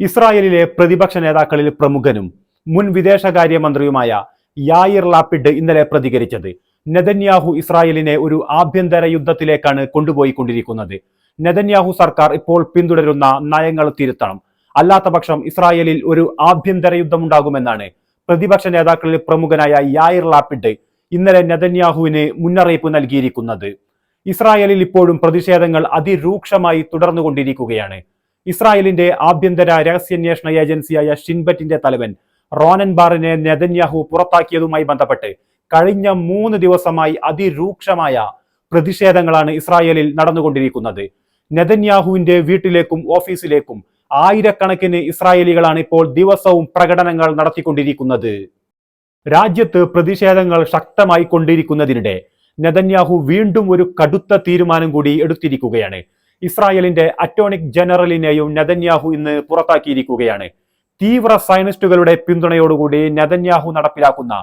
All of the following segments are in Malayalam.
ഇസ്രായേലിലെ പ്രതിപക്ഷ നേതാക്കളിൽ പ്രമുഖനും മുൻ വിദേശകാര്യമന്ത്രിയുമായ യായിർ ലാപ്പിഡ് ഇന്നലെ പ്രതികരിച്ചത്. നെതന്യാഹു ഇസ്രായേലിനെ ഒരു ആഭ്യന്തര യുദ്ധത്തിലേക്കാണ് കൊണ്ടുപോയിക്കൊണ്ടിരിക്കുന്നത്. നെതന്യാഹു സർക്കാർ ഇപ്പോൾ പിന്തുടരുന്ന നയങ്ങൾ തിരുത്തണം. അല്ലാത്തപക്ഷം ഇസ്രായേലിൽ ഒരു ആഭ്യന്തര യുദ്ധമുണ്ടാകുമെന്നാണ് പ്രതിപക്ഷ നേതാക്കളിൽ പ്രമുഖനായ യായിർ ലാപ്പിഡ് ഇന്നലെ നെതന്യാഹുവിന് മുന്നറിയിപ്പ് നൽകിയിരിക്കുന്നത്. ഇസ്രായേലിൽ ഇപ്പോഴും പ്രതിഷേധങ്ങൾ അതിരൂക്ഷമായി തുടർന്നുകൊണ്ടിരിക്കുകയാണ്. ഇസ്രായേലിന്റെ ആഭ്യന്തര രഹസ്യാന്വേഷണ ഏജൻസിയായ ഷിൻബറ്റിന്റെ തലവൻ റോനൻ ബാറിനെ നെതന്യാഹു പുറത്താക്കിയതുമായി ബന്ധപ്പെട്ട് കഴിഞ്ഞ മൂന്ന് ദിവസമായി അതിരൂക്ഷമായ പ്രതിഷേധങ്ങളാണ് ഇസ്രായേലിൽ നടന്നുകൊണ്ടിരിക്കുന്നത്. നെതന്യാഹുവിന്റെ വീട്ടിലേക്കും ഓഫീസിലേക്കും ആയിരക്കണക്കിന് ഇസ്രായേലികളാണ് ഇപ്പോൾ ദിവസവും പ്രകടനങ്ങൾ നടത്തിക്കൊണ്ടിരിക്കുന്നത്. രാജ്യത്ത് പ്രതിഷേധങ്ങൾ ശക്തമായി കൊണ്ടിരിക്കുന്നതിനിടെ നെതന്യാഹു വീണ്ടും ഒരു കടുത്ത തീരുമാനം കൂടി എടുത്തിരിക്കുകയാണ്. ഇസ്രായേലിന്റെ അറ്റോണിക് ജനറലിനെയും നെതന്യാഹു ഇന്ന് പുറത്താക്കിയിരിക്കുകയാണ്. തീവ്ര സയനിസ്റ്റുകളുടെ പിന്തുണയോടുകൂടി നെതന്യാഹു നടപ്പിലാക്കുന്ന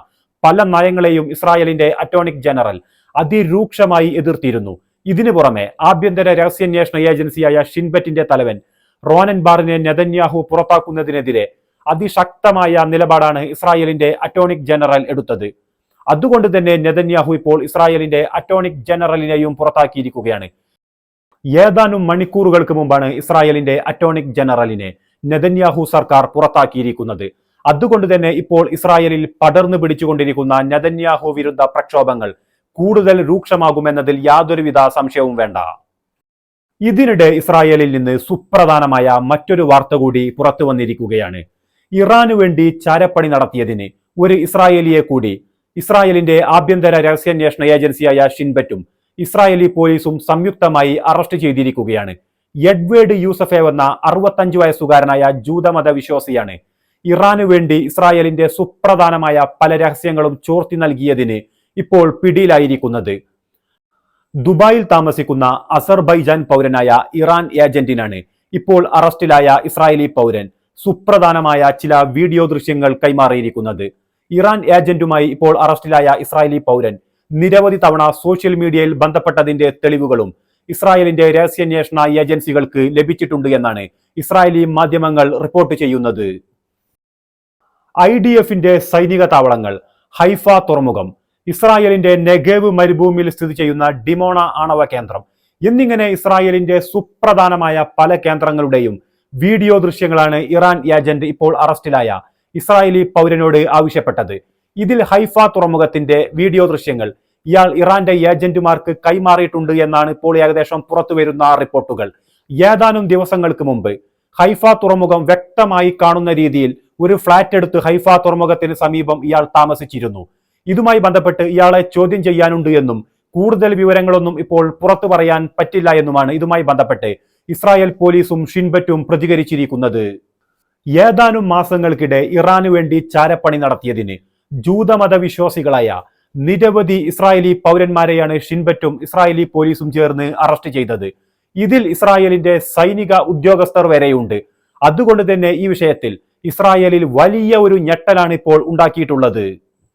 പല നയങ്ങളെയും ഇസ്രായേലിന്റെ അറ്റോണിക് ജനറൽ അതിരൂക്ഷമായി എതിർത്തിരുന്നു ഇതിനു പുറമെ ആഭ്യന്തര രഹസ്യാന്വേഷണ ഏജൻസിയായ ഷിൻബറ്റിന്റെ തലവൻ റോനൻ ബാറിനെ നെതന്യാഹു പുറത്താക്കുന്നതിനെതിരെ അതിശക്തമായ നിലപാടാണ് ഇസ്രായേലിന്റെ അറ്റോണിക് ജനറൽ എടുത്തത്. അതുകൊണ്ട് തന്നെ നെതന്യാഹു ഇപ്പോൾ ഇസ്രായേലിന്റെ അറ്റോണിക് ജനറലിനെയും പുറത്താക്കിയിരിക്കുകയാണ്. ഏതാനും മണിക്കൂറുകൾക്ക് മുമ്പാണ് ഇസ്രായേലിന്റെ അറ്റോണിക് ജനറലിനെ നെതന്യാഹു സർക്കാർ പുറത്താക്കിയിരിക്കുന്നത്. അതുകൊണ്ട് തന്നെ ഇപ്പോൾ ഇസ്രായേലിൽ പടർന്നു പിടിച്ചുകൊണ്ടിരിക്കുന്ന നെതന്യാഹു വിരുദ്ധ പ്രക്ഷോഭങ്ങൾ കൂടുതൽ രൂക്ഷമാകുമെന്നതിൽ യാതൊരുവിധ സംശയവും വേണ്ട. ഇതിനിടെ ഇസ്രായേലിൽ നിന്ന് സുപ്രധാനമായ മറ്റൊരു വാർത്ത കൂടി പുറത്തു വന്നിരിക്കുകയാണ്. ഇറാനു വേണ്ടി ചാരപ്പണി നടത്തിയതിന് ഒരു ഇസ്രായേലിയെ കൂടി ഇസ്രായേലിന്റെ ആഭ്യന്തര രഹസ്യാന്വേഷണ ഏജൻസിയായ ഷിൻബറ്റും ഇസ്രായേലി പോലീസും സംയുക്തമായി അറസ്റ്റ് ചെയ്തിരിക്കുകയാണ്. എഡ്വേർഡ് യൂസഫെ എന്ന അറുപത്തഞ്ചു വയസ്സുകാരനായ ജൂതമത വിശ്വാസിയാണ് ഇറാനു വേണ്ടി ഇസ്രായേലിന്റെ സുപ്രധാനമായ പല രഹസ്യങ്ങളും ചോർത്തി നൽകിയതിന് ഇപ്പോൾ പിടിയിലായിരിക്കുന്നത്. ദുബായിൽ താമസിക്കുന്ന അസർബൈജാൻ പൗരനായ ഇറാൻ ഏജന്റിനാണ് ഇപ്പോൾ അറസ്റ്റിലായ ഇസ്രായേലി പൗരൻ. സുപ്രധാനമായ ചില വീഡിയോ ദൃശ്യങ്ങൾ കൈമാറിയിരിക്കുന്നത്. ഇറാൻ ഏജന്റുമായി ഇപ്പോൾ അറസ്റ്റിലായ ഇസ്രായേലി പൗരൻ നിരവധി തവണ സോഷ്യൽ മീഡിയയിൽ ബന്ധപ്പെട്ടതിന്റെ തെളിവുകളും ഇസ്രായേലിന്റെ രഹസ്യാന്വേഷണ ഏജൻസികൾക്ക് ലഭിച്ചിട്ടുണ്ട് എന്നാണ് ഇസ്രായേലി മാധ്യമങ്ങൾ റിപ്പോർട്ട് ചെയ്യുന്നത്. ഐ ഡി എഫിന്റെ സൈനിക താവളങ്ങൾ ഹൈഫ തുറമുഖം ഇസ്രായേലിന്റെ നെഗേവ് മരുഭൂമിയിൽ സ്ഥിതി ചെയ്യുന്ന ഡിമോണ ആണവ കേന്ദ്രം എന്നിങ്ങനെ ഇസ്രായേലിന്റെ സുപ്രധാനമായ പല കേന്ദ്രങ്ങളുടെയും വീഡിയോ ദൃശ്യങ്ങളാണ് ഇറാൻ ഏജന്റ് ഇപ്പോൾ അറസ്റ്റിലായ ഇസ്രായേലി പൗരനോട് ആവശ്യപ്പെട്ടത്. ഇതിൽ ഹൈഫ തുറമുഖത്തിന്റെ വീഡിയോ ദൃശ്യങ്ങൾ. ഇയാൾ ഇറാന്റെ ഏജന്റുമാർക്ക് കൈമാറിയിട്ടുണ്ട് എന്നാണ് ഇപ്പോൾ ഏകദേശം പുറത്തുവരുന്ന റിപ്പോർട്ടുകൾ. ഏതാനും ദിവസങ്ങൾക്ക് മുമ്പ് ഹൈഫ തുറമുഖം വ്യക്തമായി കാണുന്ന രീതിയിൽ ഒരു ഫ്ളാറ്റ് എടുത്ത് ഹൈഫ തുറമുഖത്തിന് സമീപം ഇയാൾ താമസിച്ചിരുന്നു. ഇതുമായി ബന്ധപ്പെട്ട് ഇയാളെ ചോദ്യം ചെയ്യാനുണ്ട് എന്നും കൂടുതൽ വിവരങ്ങളൊന്നും ഇപ്പോൾ പുറത്തു പറയാൻ പറ്റില്ല എന്നുമാണ് ഇതുമായി ബന്ധപ്പെട്ട് ഇസ്രായേൽ പോലീസും ഷിൻബറ്റും പ്രതികരിച്ചിരിക്കുന്നത്. ഏതാനും മാസങ്ങൾക്കിടെ ഇറാനു വേണ്ടി ചാരപ്പണി നടത്തിയതിന് ജൂതമത വിശ്വാസികളായ നിരവധി ഇസ്രായേലി പൗരന്മാരെയാണ് ഷിൻബറ്റും ഇസ്രായേലി പോലീസും ചേർന്ന് അറസ്റ്റ് ചെയ്തത്. ഇതിൽ ഇസ്രായേലിന്റെ സൈനിക ഉദ്യോഗസ്ഥർ വരെയുണ്ട്. അതുകൊണ്ട് തന്നെ ഈ വിഷയത്തിൽ ഇസ്രായേലിൽ വലിയ ഒരു ഞെട്ടലാണ് ഇപ്പോൾ ഉണ്ടാക്കിയിട്ടുള്ളത്.